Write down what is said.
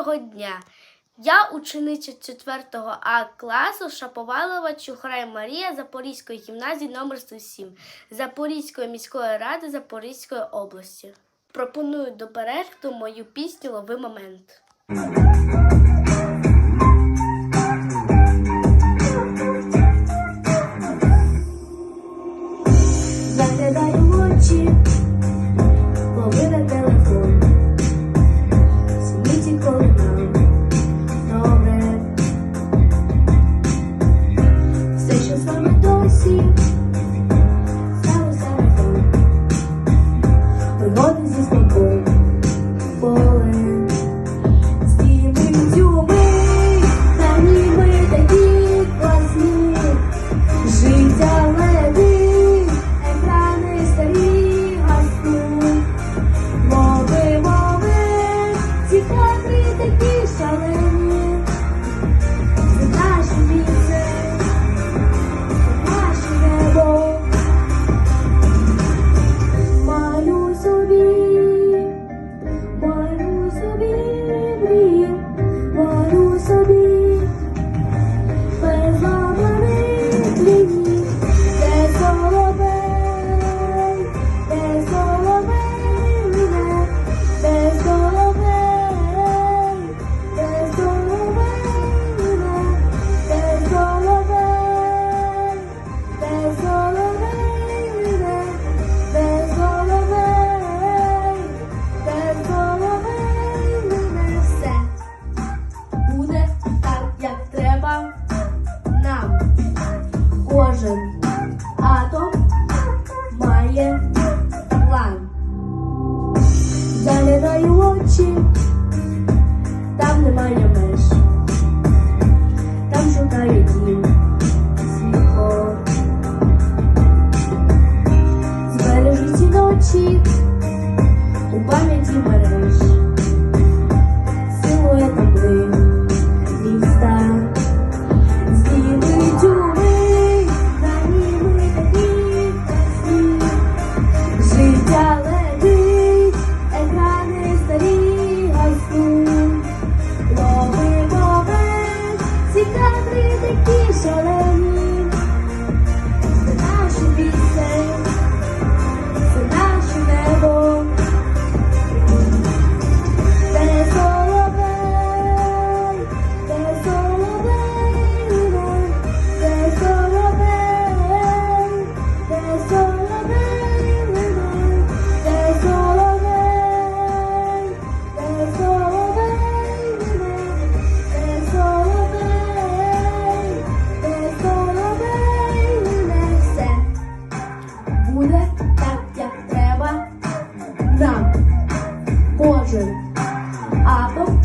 Доброго дня! Я учениця 4 А класу Шаповалова Чухрай Марія Запорізької гімназії номер 107 Запорізької міської ради Запорізької області. Пропоную до перегляду мою пісню Лови момент. you. душі, там немає меж, там шукає дім світло, збережу ці ночі. У пам'яті бере. буде так, як треба нам кожен або.